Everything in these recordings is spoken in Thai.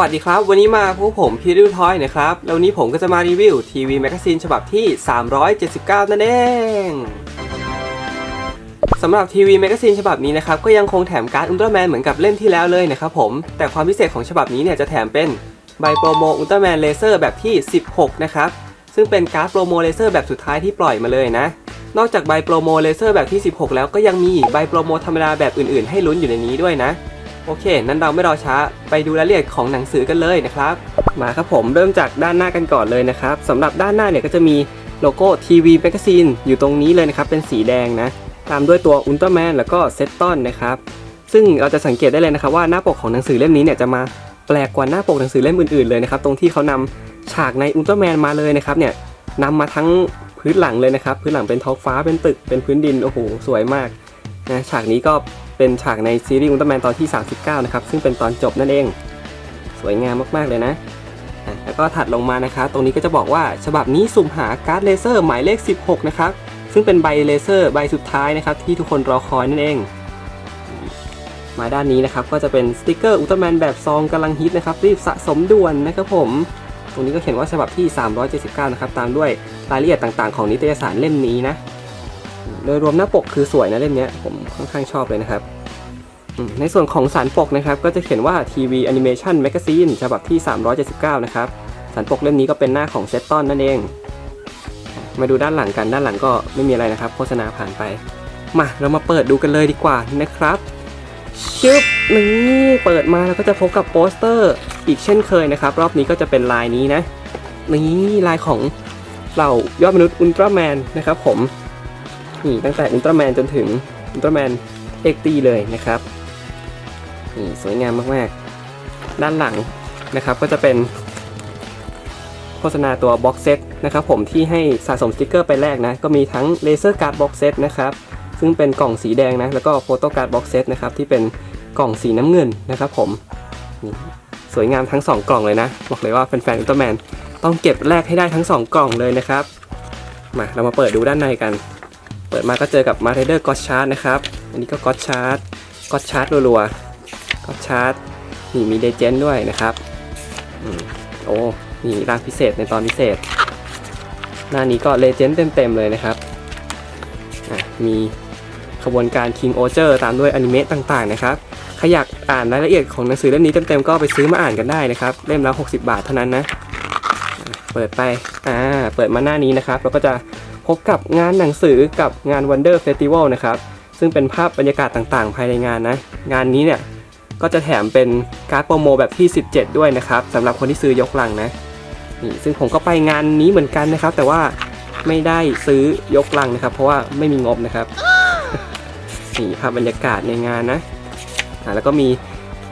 วัสดีครับ วันนี้มาพวกผมพีริวทอยนะครับ แล้ววันนี้ผมก็จะมารีวิวทีวีแมกกาซีนฉบับที่ 379 นั่นเองสำหรับทีวีแมกกาซีนฉบับนี้นะครับ ก็ยังคงแถมการ์ดอุลตร้าแมนเหมือนกับเล่มที่แล้วเลยนะครับผม แต่ความพิเศษของฉบับนี้เนี่ยจะแถมเป็นใบโปรโมอุลตร้าแมนเลเซอร์แบบที่ 16 นะครับ ซึ่งเป็นการ์ดโปรโมเลเซอร์แบบสุดท้ายที่ปล่อยมาเลยนะ นอกจากใบโปรโมเลเซอร์แบบที่ 16 แล้วก็ยังมีใบโปรโมธรรมดาแบบอื่นๆ ให้ลุ้นอยู่ในนี้ด้วยนะ โอเค นั้นเราไม่รอช้าไปดูรายละเอียดของหนังสือกันเลยนะครับ มาครับผมเริ่มจากด้านหน้ากันก่อนเลยนะครับสำหรับด้านหน้าเนี่ยก็จะมีโลโก้ทีวีแมกซีนอยู่ตรงนี้เลยนะครับ เป็นสีแดงนะ ตามด้วยตัวอุลตร้าแมนแล้วก็เซตตอนนะครับ ซึ่งเราจะสังเกตได้เลยนะครับว่าหน้าปกของหนังสือเล่มนี้เนี่ยจะมาแปลกกว่าหน้าปกหนังสือเล่มอื่นๆเลยนะครับ ตรงที่เขานำฉากในอุลตร้าแมนมาเลยนะครับเนี่ยนำมาทั้งพื้นหลังเลยนะครับ พื้นหลังเป็นท้องฟ้าเป็นตึกเป็นพื้นดินโอ้โหสวยมากนะฉากนี้ก็ เป็นฉากในซีรีส์อุลตร้าแมนตอนที่ 39 นะครับ ซึ่งเป็นตอนจบนั่นเอง สวยงามมากๆเลยนะ แล้วก็ถัดลงมานะครับตรงนี้ก็จะบอกว่าฉบับนี้สุ่มหาการ์ดเลเซอร์หมายเลข 16 นะครับ ซึ่งเป็นใบเลเซอร์ใบสุดท้ายนะครับ ที่ทุกคนรอคอยนั่นเอง มาด้านนี้นะครับ ก็จะเป็นสติกเกอร์อุลตร้าแมนแบบซองกำลังฮิตนะครับ รีบสะสมด่วนนะครับผม ตรงนี้ก็เขียนว่าฉบับที่ 379 นะครับ ตามด้วยรายละเอียดต่างๆ ของนิตยสารเล่มนี้นะ โดยรวมหน้าปกคือสวยนะเล่มนี้ผมค่อนข้างชอบเลยนะครับ ในส่วนของสารปกนะครับ ก็จะเขียนว่า TV Animation Magazine ฉบับที่ 379 นะครับ สารปกเล่มนี้ก็เป็นหน้าของเซตตอนนั่นเอง มาดูด้านหลังกันด้านหลังก็ไม่มีอะไรนะครับ โฆษณาผ่านไป มาเรามาเปิดดูกันเลยดีกว่านะครับชึบนี่เปิดมาแล้วก็จะพบกับโปสเตอร์อีกเช่นเคยนะครับ รอบนี้ก็จะเป็นลายนี้นะนี่ลายของเหล่ายอดมนุษย์อุลตร้าแมนนะครับผม นี่ตั้งแต่อุลตร้าแมนจนถึงอุลตร้าแมนเอ็กตีเลยนะครับนี่สวยงามมากๆ ด้านหลังนะครับก็จะเป็นโฆษณาตัวบ็อกเซตนะครับผมที่ให้สะสมสติกเกอร์ไปแรกนะ ก็มีทั้งเลเซอร์การ์ดบ็อกเซตนะครับซึ่งเป็นกล่องสีแดงนะ แล้วก็โฟโต้การ์ดบ็อกเซตนะครับที่เป็นกล่องสีน้ำเงินนะครับผมนี่สวยงามทั้ง 2 กล่องเลยนะ บอกเลยว่าแฟนๆอุลตร้าแมนต้องเก็บแรกให้ได้ทั้ง 2 กล่องเลยนะครับมาเรามาเปิดดูด้านในกัน ปิดมาก็เจอกับมาเรเดอร์ก็ชาร์ตนะครับ อันนี้ก็ก็ชาร์ตก็ชาร์ตรัวๆก็ชาร์ตนี่มีเดเจนด้วยนะครับอโอ้นี่ร่างพิเศษในตอนพิเศษ หน้านี้ก็เลเจนด์เต็มๆเลยนะครับ มีขบวนการ King o เ e r ตามด้วยอนิเมะต่างๆนะครับใครอยากอ่านรายละเอียดของหนังสือเล่มนี้เต็มๆก็ไปซื้อมาอ่านกันได้นะครับ เล่มละ60 บาทเท่านั้นนะ เปิดไป อ่า เปิดมาหน้านี้นะครับแล้วก็จะ พบกับงานหนังสือกับงาน Wonder Festival นะครับ ซึ่งเป็นภาพบรรยากาศต่างๆ ภายในงานนะ งานนี้เนี่ย ก็จะแถมเป็นการ์ดโปรโมแบบที่ 17 ด้วยนะครับสำหรับคนที่ซื้อยกลังนะนี่ซึ่งผมก็ไปงานนี้เหมือนกันนะครับ แต่ว่าไม่ได้ซื้อยกลังนะครับ เพราะว่าไม่มีงบนะครับนี่ภาพบรรยากาศในงานนะอ่าแล้วก็มี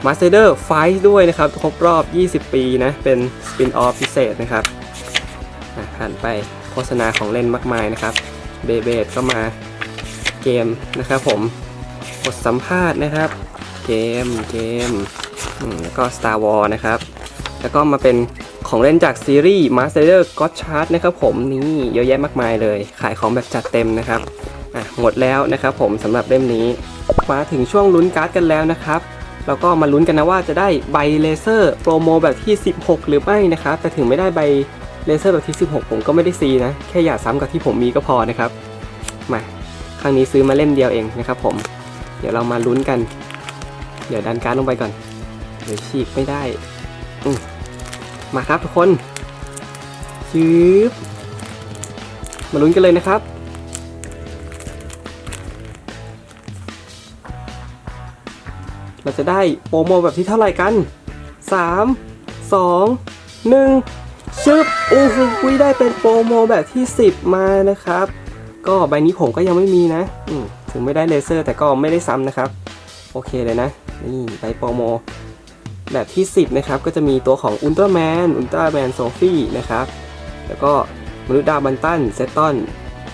Master Fight ด้วยนะครับ ครบรอบ 20 ปีนะ เป็นสปินออฟพิเศษนะครับอ่านไป โฆษณาของเล่นมากมายนะครับ เบเบดก็มาเกมนะครับผมบทสัมภาษณ์นะครับ เกมเกมแล้วก็ Star Wars นะครับ แล้วก็มาเป็นของเล่นจากซีรีส์ Master God Chart นะครับผมนี่เยอะแยะมากมายเลย ขายของแบบจัดเต็มนะครับอะหมดแล้วนะครับผมสำหรับเล่มนี้มาถึงช่วงลุ้นการ์ดกันแล้วนะครับแล้วก็มาลุ้นกันนะว่าจะได้ใบเลเซอร์โปรโมแบบที่ 16 หรือไม่นะครับ แต่ถึงไม่ได้ใบ เลเซอร์แบบที่ 16 ผมก็ไม่ได้ซีนะ แค่อย่าซ้ำกับที่ผมมีก็พอนะครับ มา ครั้งนี้ซื้อมาเล่มเดียวเองนะครับผม เดี๋ยวเรามาลุ้นกัน เดี๋ยวดันการลงไปก่อน เดี๋ยวฉีกไม่ได้อืมมาครับทุกคนชืบมาลุ้นกันเลยนะครับ เราจะได้โปรโมแบบที่เท่าไหร่กัน 3 2 1 ชึบโอ้โหได้เป็นโปรโมแบบที่ 10 มานะครับ ก็ใบนี้ผมก็ยังไม่มีนะถึงไม่ได้เลเซอร์แต่ก็ไม่ได้ซ้ำนะครับ โอเคเลยนะ นี่ใบโปรโมแบบที่ 10 นะครับ ก็จะมีตัวของอุลตร้าแมนอุลตร้าแมนโซฟี่นะครับ แล้วก็มนุษย์ดาวบันตันเซตตอน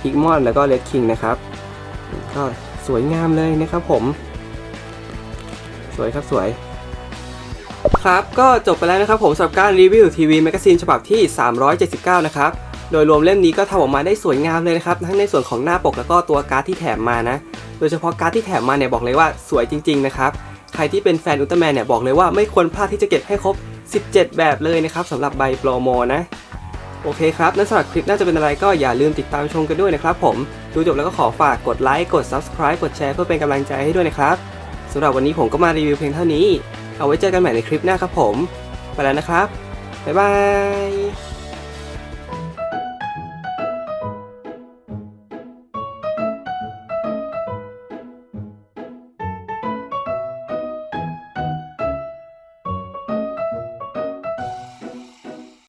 พิกมอนแล้วก็เลดคิงนะครับ ก็สวยงามเลยนะครับผม สวยครับสวย ครับก็จบไปแล้วนะครับผมสำหรับการรีวิวทีวีแมกกาซีนฉบับที่ 379 นะครับโดยรวมเล่มนี้ก็ทำออกมาได้สวยงามเลยนะครับทั้งในส่วนของหน้าปกแล้วก็ตัวการ์ดที่แถมมานะ โดยเฉพาะการ์ดที่แถมมาเนี่ยบอกเลยว่าสวยจริงๆนะครับใครที่เป็นแฟนอุลตร้าแมนเนี่ยบอกเลยว่าไม่ควรพลาดที่จะเก็บให้ครบ 17 แบบเลยนะครับสำหรับใบโปรโมนะโอเคครับนั่นสำหรับคลิปน่าจะเป็นอะไรก็อย่าลืมติดตามชมกันด้วยนะครับผมดูจบแล้วก็ขอฝากกดไลค์กด Subscribe กดแชร์เพื่อเป็นกำลังใจให้ด้วยนะครับสำหรับวันนี้ผมก็มารีวิวเพีงเท่านี้ เอาไว้เจอกันใหม่ในคลิปหน้าครับผม ไปแล้วนะครับ บ๊ายบาย